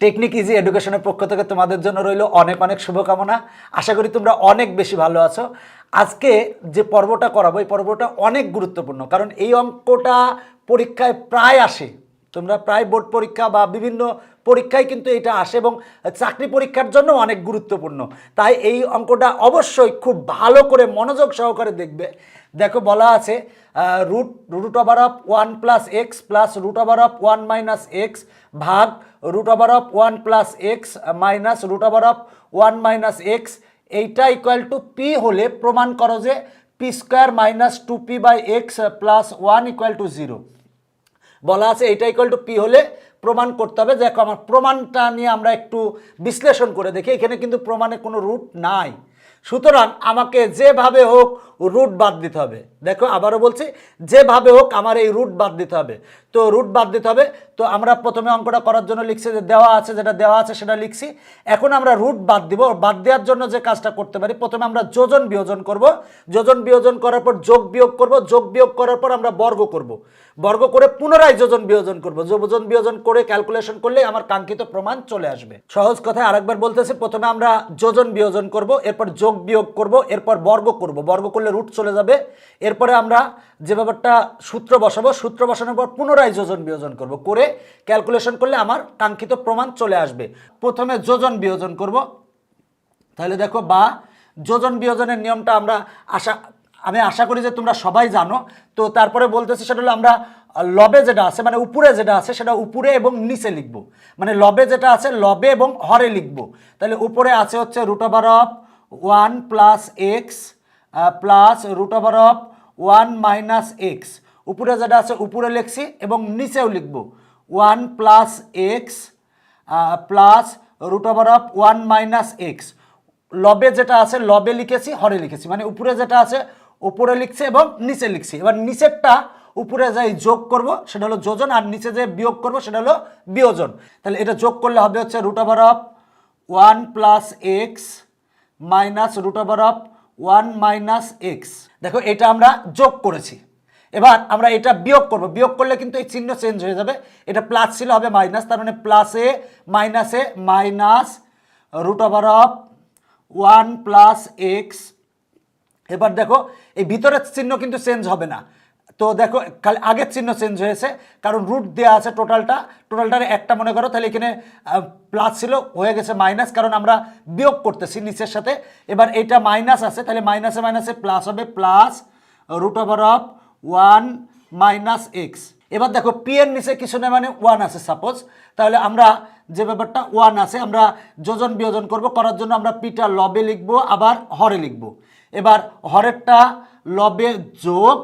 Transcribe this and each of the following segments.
Technique easy এডুকেশনের পক্ষ থেকে তোমাদের জন্য রইল অনেক অনেক শুভকামনা। আশা করি তোমরা অনেক বেশি ভালো আছো। আজকে যে পর্বটা করাবো, এই পর্বটা অনেক গুরুত্বপূর্ণ, কারণ এই অঙ্কটা পরীক্ষায় প্রায় আসে। তোমরা প্রায় বোর্ড পরীক্ষা বা বিভিন্ন পরীক্ষায় কিন্তু এটা আসে এবং চাকরি পরীক্ষার জন্য অনেক গুরুত্বপূর্ণ। তাই এই অঙ্কটা অবশ্যই খুব ভালো করে মনোযোগ সহকারে দেখবে। দেখো বলা আছে root root over of one plus x plus root over of one minus x ভাগ root over of one plus x minus root over of one minus x এইটা ইকুয়াল টু পি হলে প্রমাণ করো যে P square minus two P by x plus one equal to zero বলা আছে এটা equal to P হলে প্রমাণ করতে হবে। দেখো আমার প্রমাণটা নিয়ে আমরা একটু বিশ্লেষণ করে দেখি। এখানে কিন্তু প্রমাণে কোনো রুট নাই। সুতরাং আমাকে যেভাবে হোক রুট বাদ দিতে হবে। দেখো, আবারও বলছি, যেভাবে হোক আমার এই রুট বাদ দিতে হবে। তো রুট বাদ দিতে হবে, তো আমরা প্রথমে অঙ্কটা করার জন্য লিখছি যে দেওয়া আছে, যেটা দেওয়া আছে সেটা লিখছি। এখন আমরা রুট বাদ দিব, বাদ দেওয়ার জন্য যে কাজটা করতে পারি, প্রথমে আমরা যোজন বিয়োজন করব। যোজন বিয়োজন করার পর যোগ বিয়োগ করব, যোগ বিয়োগ করার পর আমরা বর্গ করব। বর্গ করে পুনরায় যোজন বিয়োজন করব। যোজন বিয়োজন করে ক্যালকুলেশন করলে আমার কাঙ্ক্ষিত প্রমাণ চলে আসবে। সহজ কথায় আরেকবার বলতেছি, প্রথমে আমরা যোজন বিয়োজন করব, এরপর যোগ বিয়োগ করব, এরপর বর্গ করব। বর্গ করলে রুট চলে যাবে। এরপরে আমরা যে ব্যাপারটা সূত্র বসাবো, সূত্র বসানোর পর পুনরায় যোজন বিয়োজন করব। করে ক্যালকুলেশন করলে আমার কাঙ্ক্ষিত প্রমাণ চলে আসবে। প্রথমে যোজন বিয়োজন করব। তাহলে দেখো বা, যোজন বিয়োজনের নিয়মটা আমরা আশা, আমি আশা করি যে তোমরা সবাই জানো। তো তারপরে বলতেছি সেটা হলো আমরা লবে যেটা আছে মানে উপরে যেটা আছে, সেটা উপরে এবং নিচে লিখব। মানে লবে যেটা আছে, লবে এবং হরে লিখব। তাহলে উপরে আছে হচ্ছে root over of one plus x plus root over of one minus x উপরে যেটা আছে, উপরে লিখছি এবং নিচেও লিখব। One plus x plus root over of one minus x লবে যেটা আছে, লবে লিখেছি, হরে লিখেছি। মানে উপরে যেটা আছে, উপরে লিখছি এবং নিচে লিখছি। এবার নিচেরটা উপরে যাই যোগ করব, সেটা হলো যোজন, আর নিচে যে বিয়োগ করব, সেটা হলো বিয়োজন। তাহলে এটা যোগ করলে হবে হচ্ছে root over of one plus x minus root over of one minus x. দেখো, এটা আমরা যোগ করেছি। এবার আমরা এটা বিয়োগ করব। বিয়োগ করলে কিন্তু এই চিহ্ন চেঞ্জ হয়ে যাবে। এটা প্লাস ছিল, হবে মাইনাস তার মানে প্লাসে মাইনাসে minus root over of one plus x এবার দেখো, এই ভিতরের চিহ্ন কিন্তু চেঞ্জ হবে না। তো দেখো আগের চিহ্ন চেঞ্জ হয়েছে, কারণ রুট দেওয়া আছে টোটালটা টোটালটার একটা মনে করো, তাহলে এখানে প্লাস ছিল, হয়ে গেছে মাইনাস কারণ আমরা বিয়োগ করতেছি নিচের সাথে। এবার এটা মাইনাস আছে, তাহলে মাইনাসে মাইনাসে প্লাস হবে plus root over of one minus x এবার দেখো পি এর নিচে কিছু নেই মানে ওয়ান আছে সাপোজ তাহলে আমরা যে ব্যাপারটা ওয়ান আছে, আমরা যোজন বিয়োজন করব, করার জন্য আমরা পিটা লবে লিখব, আবার হরে লিখব। এবার হরেরটা লবে যোগ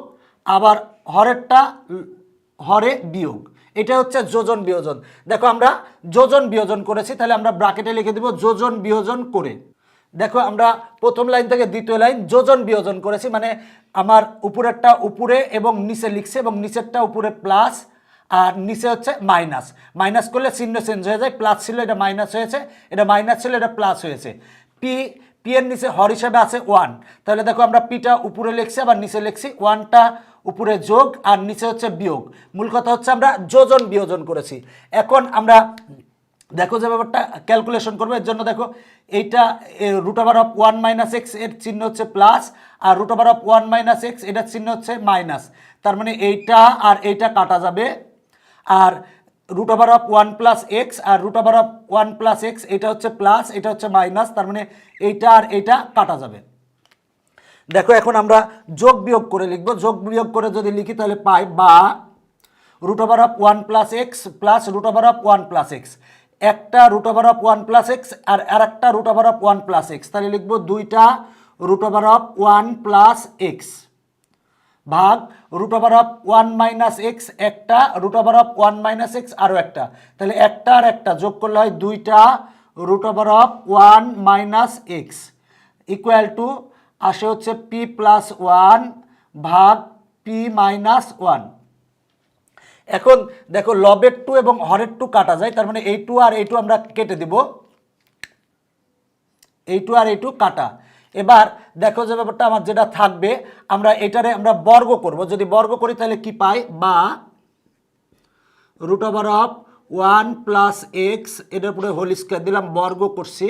আবার হরেরটা হরে বিয়োগ। এটা হচ্ছে যোজন বিয়োজন। দেখো আমরা যোজন বিয়োজন করেছি, তাহলে আমরা ব্রাকেটে লিখে দিব যোজন বিয়োজন করে। দেখো আমরা প্রথম লাইন থেকে দ্বিতীয় লাইন যোজন বিয়োজন করেছি মানে আমার উপরেরটা উপরে এবং নিচে লিখছে এবং নিচেরটা উপরে প্লাস আর নিচে হচ্ছে মাইনাস। মাইনাস করলে চিহ্ন চেঞ্জ হয়ে যায়, প্লাস ছিল এটা মাইনাস হয়েছে, এটা মাইনাস ছিল এটা প্লাস হয়েছে। পি পি এর নিচে হর হিসাবে আছে ওয়ান তাহলে দেখো আমরা পিটা উপরে লিখছি, আবার নিচে লিখছি ওয়ানটা উপরে যোগ আর নিচে হচ্ছে বিয়োগ। মূল কথা হচ্ছে আমরা যোজন বিয়োজন করেছি। এখন আমরা দেখো যে ব্যাপারটা ক্যালকুলেশন করব। এর জন্য দেখো এইটা root over of one minus এক্সের চিহ্ন হচ্ছে plus R root over of one minus x এটার চিহ্ন হচ্ছে মাইনাস তার মানে এইটা আর এইটা কাটা যাবে। আর root over of one plus x R root over of one plus x এটা হচ্ছে প্লাস এটা হচ্ছে মাইনাস তার মানে এইটা আর এইটা কাটা যাবে। দেখো, এখন আমরা যোগ বিয়োগ করে লিখব। যোগ বিয়োগ করে যদি লিখি, তাহলে পাই বা root over of one plus x plus root over of one plus x একটা root over of one plus x আর আর একটা root over of one plus x তাহলে লিখব দুইটা root over of one plus x ভাগ root over of one minus x একটা root over of one minus x আরও একটা। তাহলে একটা আর একটা যোগ করলে হয় দুইটা root over of one minus x equal to আসে হচ্ছে পি প্লাস ওয়ান ভাগ পি মাইনাস ওয়ান এখন দেখো লবের টু এবং হরের টু কাটা যায়, তার মানে এই টু আর এই টু আমরা কেটে দিব। এই টু আর এই টু কাটা। এবার দেখো যে ব্যাপারটা আমার যেটা থাকবে, আমরা এটারে আমরা বর্গ করব। যদি বর্গ করি তাহলে কি পাই? বা root over of one plus x এটার উপরে হোল স্কোয়ার দিলাম, বর্গ করছি।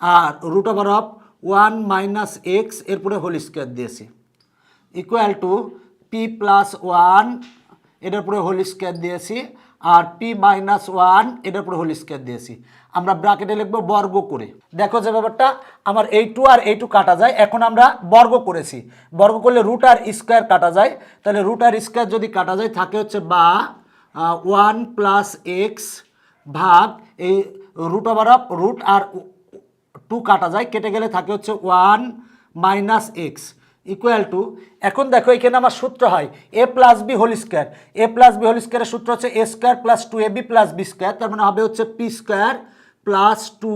আর root over of one minus x এরপরে হোল স্কোয়ার দিয়েছি। Equal to p plus one এটার উপরে হোল স্কোয়ার দিয়েছি আর পি মাইনাস ওয়ান এটার উপরে হোল স্কোয়ার দিয়েছি। আমরা ব্র্যাকেটে লিখব বর্গ করে। দেখো যে ব্যাপারটা, আমার এই টু আর এই টু কাটা যায়, এখন আমরা বর্গ করেছি। বর্গ করলে রুট আর স্কোয়ার কাটা যায়। তাহলে রুট আর স্কোয়ার যদি কাটা যায়, থাকে হচ্ছে বা ওয়ান প্লাস এক্স ভাগ এই রুট ওভার অফ রুট আর টু কাটা যায়, কেটে গেলে থাকে হচ্ছে one minus x equal to. এখন দেখো, এখানে আমার সূত্র হয় A plus B whole square. A plus B whole স্কোয়ারের সূত্র হচ্ছে A square plus two A B plus B square, তার মানে হবে হচ্ছে p square plus two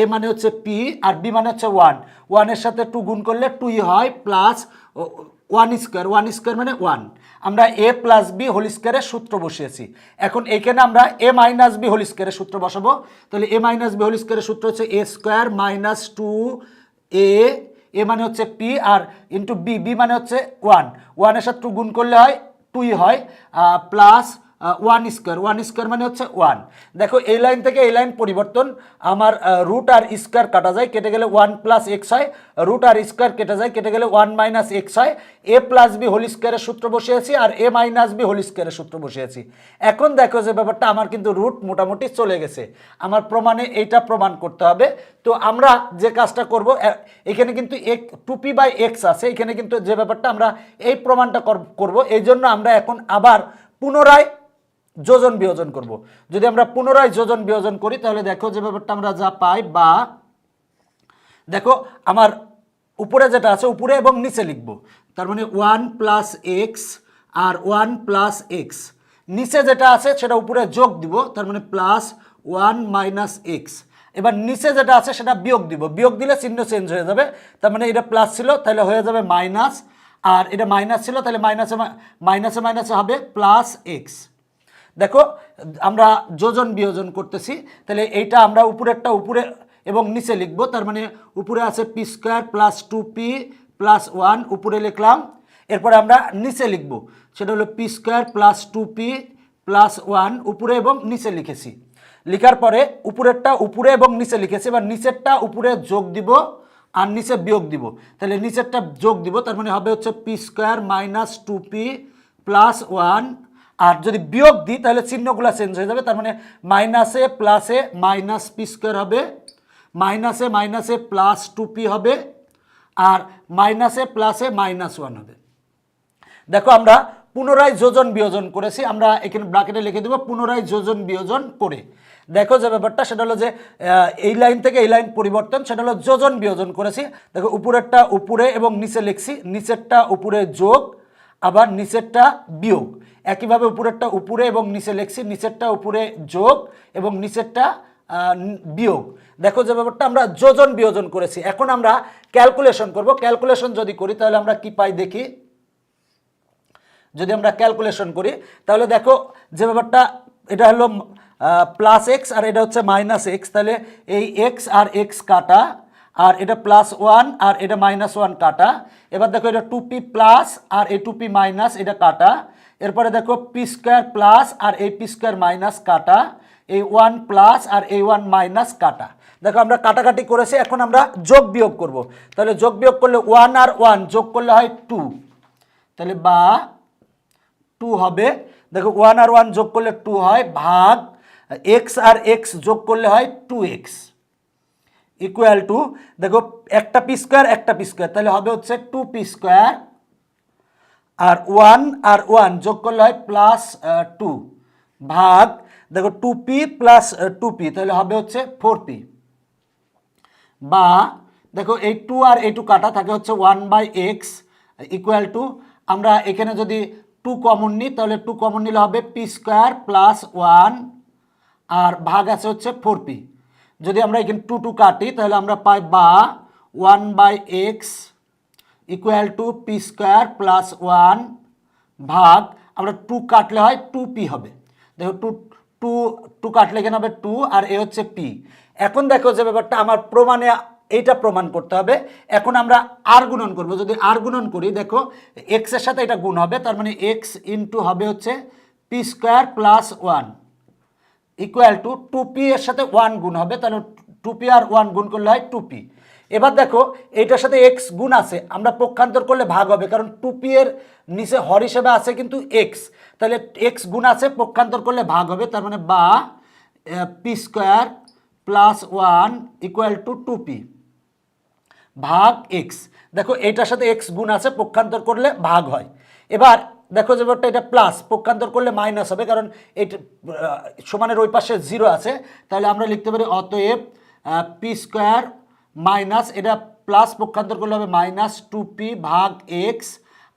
A মানে হচ্ছে পি আর বি মানে হচ্ছে ওয়ান। ওয়ানের সাথে টু গুণ করলে টুই হয় plus one square one square মানে ওয়ান। আমরা এ প্লাস বি হোল স্কোয়ারের সূত্র বসিয়েছি। এখন এখানে আমরা এ মাইনাস বি হোল স্কোয়ারের সূত্র বসাবো। তাহলে এ মাইনাস বি হোল স্কোয়ারের সূত্র হচ্ছে A square minus two A. A মানে হচ্ছে পি আর ইন্টু বি বি মানে হচ্ছে ওয়ান। ওয়ানের সাথে টু গুণ করলে হয় টুই হয় plus one square one square মানে হচ্ছে ওয়ান দেখো, এই লাইন থেকে এই লাইন পরিবর্তন। আমার রুট আর স্কোয়ার কাটা যায়, কেটে গেলে ওয়ান প্লাস এক্স হয়। রুট আর স্কোয়ার কেটে যায়, কেটে গেলে ওয়ান মাইনাস এক্স হয়। এ প্লাস বি হোল স্কোয়ারের সূত্র বসিয়েছি আর এ মাইনাস বি হোল স্কোয়ারের সূত্র বসিয়েছি এখন দেখো যে ব্যাপারটা, আমার কিন্তু রুট মোটামুটি চলে গেছে। আমার প্রমাণে এইটা প্রমাণ করতে হবে। তো আমরা যে কাজটা করব এখানে কিন্তু এক টু পি বাই এক্স আছে। এখানে কিন্তু যে ব্যাপারটা আমরা এই প্রমাণটা কর- করব, এই জন্য আমরা এখন আবার পুনরায় যোজন বিয়োজন করব। যদি আমরা পুনরায় যোজন বিয়োজন করি, তাহলে দেখো যে ব্যাপারটা আমরা যা পাই বা দেখো আমার উপরে যেটা আছে, উপরে এবং নিচে লিখব। তার মানে ওয়ান প্লাস এক্স আর ওয়ান প্লাস এক্স। নিচে যেটা আছে, সেটা উপরে যোগ দিব, তার মানে প্লাস ওয়ান মাইনাস এক্স। এবার নিচে যেটা আছে, সেটা বিয়োগ দিব। বিয়োগ দিলে চিহ্ন চেঞ্জ হয়ে যাবে। তার মানে এটা প্লাস ছিল, তাহলে হয়ে যাবে মাইনাস। আর এটা মাইনাস ছিল, তাহলে মাইনাসে মাইনাসে মাইনাসে হবে প্লাস এক্স। দেখো, আমরা যোজন বিয়োজন করতেছি, তাহলে এইটা আমরা উপরেরটা উপরে এবং নিচে লিখব, তার মানে উপরে আছে p square plus two p plus one, উপরে লিখলাম, এরপরে আমরা নিচে লিখব, সেটা হলো p square plus two p plus one, উপরে এবং নিচে লিখেছি, লিখার পরে উপরেরটা উপরে এবং নিচে লিখেছি, এবার নিচেরটা উপরে যোগ দিব আর নিচে বিয়োগ দিব, তাহলে নিচেরটা যোগ দিব, তার মানে হবে হচ্ছে p square minus two p plus one আর যদি বিয়োগ দিই, তাহলে চিহ্নগুলো চেঞ্জ হয়ে যাবে। তার মানে মাইনাসে প্লাসে মাইনাস পি স্কোয়ার হবে মাইনাসে মাইনাসে প্লাস টু পি হবে, আর মাইনাসে প্লাসে মাইনাস ওয়ান হবে। দেখো আমরা পুনরায় যোজন বিয়োজন করেছি, আমরা এখানে ব্র্যাকেটে লিখে দেবো পুনরায় যোজন বিয়োজন করে। দেখো যে ব্যাপারটা, সেটা হলো যে এই লাইন থেকে এই লাইন পরিবর্তন, সেটা হলো যোজন বিয়োজন করেছি। দেখো উপরেরটা উপরে এবং নিচে লিখছি, নিচেরটা উপরে যোগ, আবার নিচেরটা বিয়োগ। একইভাবে উপরেরটা উপরে এবং নিচে লিখছি, নিচেরটা উপরে যোগ এবং নিচেরটা বিয়োগ। দেখো যে ব্যাপারটা আমরা যোজন বিয়োজন করেছি। এখন আমরা ক্যালকুলেশন করব। ক্যালকুলেশন যদি করি, তাহলে আমরা কি পাই দেখি? যদি আমরা ক্যালকুলেশন করি, তাহলে দেখো যে ব্যাপারটা, এটা হলো প্লাস এক্স আর এটা হচ্ছে মাইনাস এক্স তাহলে এই এক্স আর এক্স কাটা, আর এটা প্লাস ওয়ান আর এটা মাইনাস ওয়ান কাটা। এবার দেখো এটা টু পি প্লাস আর এ টু পি মাইনাস এটা কাটা। এরপরে দেখো পি স্কোয়ার প্লাস আর এই পি স্কোয়ার মাইনাস কাটা, এই ওয়ান প্লাস আর এই ওয়ান মাইনাস কাটা। দেখো আমরা কাটাকাটি করেছি, এখন আমরা যোগ বিয়োগ করব। তাহলে যোগ বিয়োগ করলে ওয়ান আর ওয়ান যোগ করলে হয় টু তাহলে বা টু হবে। দেখো ওয়ান আর ওয়ান যোগ করলে টু হয়, ভাগ এক্স আর এক্স যোগ করলে হয় টু এক্স ইকুয়াল টু দেখো একটা পি স্কোয়ার একটা পি স্কোয়ার তাহলে হবে হচ্ছে টু পি স্কোয়ার আর ওয়ান আর ওয়ান যোগ করলে হয় প্লাস টু ভাগ, দেখো two p plus two p তাহলে হবে হচ্ছে ফোর পি বা দেখো এই টু আর এই টু কাটা থাকে হচ্ছে one by x equal to আমরা এখানে যদি টু কমন নিই, তাহলে টু কমন নিলে হবে পি স্কোয়ার প্লাস ওয়ান আর ভাগ আছে হচ্ছে ফোর পি যদি আমরা এখানে টু টু কাটি, তাহলে আমরা পাই বা one by x equal to p square plus one ভাগ, আমরা টু কাটলে হয় টু পি হবে। দেখো টু টু টু কাটলে এখানে হবে টু আর এ হচ্ছে পি এখন দেখো যে ব্যাপারটা, আমার প্রমাণে এইটা প্রমাণ করতে হবে। এখন আমরা আর গুণন করব। যদি আর গুণন করি, দেখো এক্সের সাথে এটা গুণ হবে, তার মানে এক্স ইন্টু হবে হচ্ছে p square plus one equal to two p এর সাথে ওয়ান গুণ হবে, তাহলে টু পি আর ওয়ান গুণ করলে হয় টু পি এবার দেখো, এইটার সাথে এক্স গুণ আছে, আমরা পক্ষান্তর করলে ভাগ হবে, কারণ টু পি এর নিচে হর হিসেবে আছে কিন্তু এক্স তাহলে এক্স গুণ আছে, পক্ষান্তর করলে ভাগ হবে, তার মানে বা p square plus one equal to two p ভাগ এক্স দেখো, এইটার সাথে এক্স গুণ আছে, পক্ষান্তর করলে ভাগ হয়। এবার দেখো যে ব্যাপারটা, এটা প্লাস পক্ষান্তর করলে মাইনাস হবে, কারণ এটা সমানের ওই পাশে জিরো আছে, তাহলে আমরা লিখতে পারি অতএব পি স্কোয়ার মাইনাস, এটা প্লাস পক্ষান্তর করলে হবে মাইনাস টু পি ভাগ x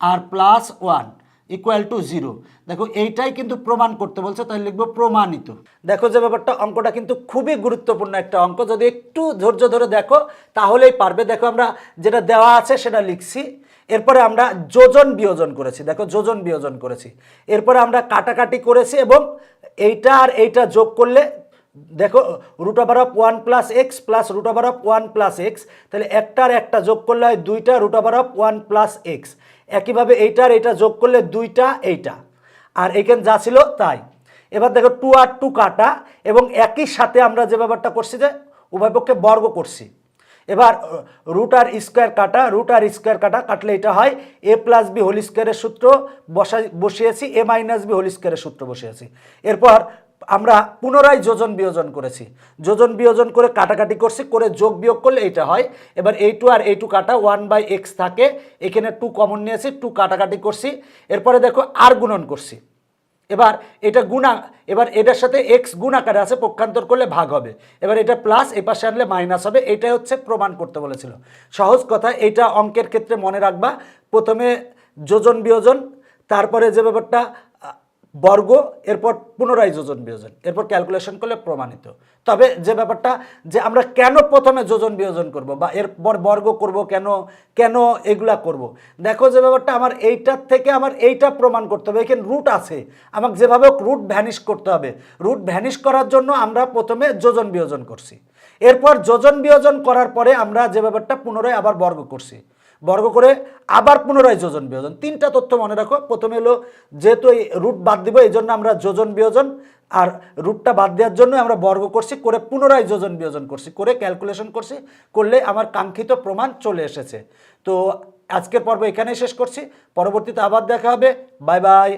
R plus one equal to zero দেখো, এইটাই কিন্তু প্রমাণ করতে বলছে, তাই লিখব প্রমাণিত। দেখো যে ব্যাপারটা, অঙ্কটা কিন্তু খুবই গুরুত্বপূর্ণ একটা অঙ্ক। যদি একটু ধৈর্য ধরে দেখো, তাহলেই পারবে। দেখো, আমরা যেটা দেওয়া আছে সেটা লিখছি। এরপরে আমরা যোজন বিয়োজন করেছি। দেখো, যোজন বিয়োজন করেছি। এরপরে আমরা কাটাকাটি করেছি এবং এইটা আর এইটা যোগ করলে দেখো root over of one plus x plus root over of one plus x তাহলে একটার একটা যোগ করলে হয় দুইটা root over of one plus x একইভাবে এইটার এইটা যোগ করলে দুইটা, এইটা। আর এইখানে যা ছিল তাই। এবার দেখো টু আর টু কাটা, এবং একই সাথে আমরা যে ব্যাপারটা করছি যে, উভয় পক্ষে বর্গ করছি। এবার রুট আর স্কোয়ার কাটা রুট আর স্কোয়ার কাটা, কাটলে এটা হয় এ প্লাস বি হোল স্কোয়ারের সূত্র বসা বসিয়েছি এ মাইনাস বি হোল স্কোয়ারের সূত্র বসিয়েছি। এরপর আমরা পুনরায় যোজন বিয়োজন করেছি। যোজন বিয়োজন করে কাটাকাটি করছি, করে যোগ বিয়োগ করলে এইটা হয়। এবার এই টু আর এই টু কাটা ওয়ান বাই এক্স থাকে। এখানে টু কমন নিয়েছি, টু কাটাকাটি করছি। এরপরে দেখো আর গুণন করছি। এবার এটা গুণা, এবার এটার সাথে এক্স গুণ আকারে আছে, পক্ষান্তর করলে ভাগ হবে। এবার এটা প্লাস, এ পাশে আনলে মাইনাস হবে। এটাই হচ্ছে প্রমাণ করতে বলেছিল। সহজ কথা এটা অঙ্কের ক্ষেত্রে মনে রাখবা। প্রথমে যোজন বিয়োজন, তারপরে যে ব্যাপারটা বর্গ, এরপর পুনরায় যোজন বিয়োজন, এরপর ক্যালকুলেশন করলে প্রমাণিত। তবে যে ব্যাপারটা, যে আমরা কেন প্রথমে যোজন বিয়োজন করব বা এরপর বর্গ করব, কেন কেন এগুলা করব? দেখো যে ব্যাপারটা, আমার এইটার থেকে আমার এইটা প্রমাণ করতে হবে, এখানে রুট আছে। আমাকে যেভাবে রুট ভ্যানিশ করতে হবে। রুট ভ্যানিশ করার জন্য আমরা প্রথমে যোজন বিয়োজন করছি। এরপর যোজন বিয়োজন করার পরে আমরা যে ব্যাপারটা পুনরায় আবার বর্গ করছি। বর্গ করে আবার পুনরায় যোজন বিয়োজন। তিনটা তথ্য মনে রাখো। প্রথমে হলো, যেহেতু এই রুট বাদ দিব, এই জন্য আমরা যোজন বিয়োজন, আর রুটটা বাদ দেওয়ার জন্য আমরা বর্গ করছি, করে পুনরায় যোজন বিয়োজন করছি, করে ক্যালকুলেশন করছি, করলে আমার কাঙ্ক্ষিত প্রমাণ চলে এসেছে। তো আজকের পর্ব এখানেই শেষ করছি। পরবর্তীতে আবার দেখা হবে। Bye bye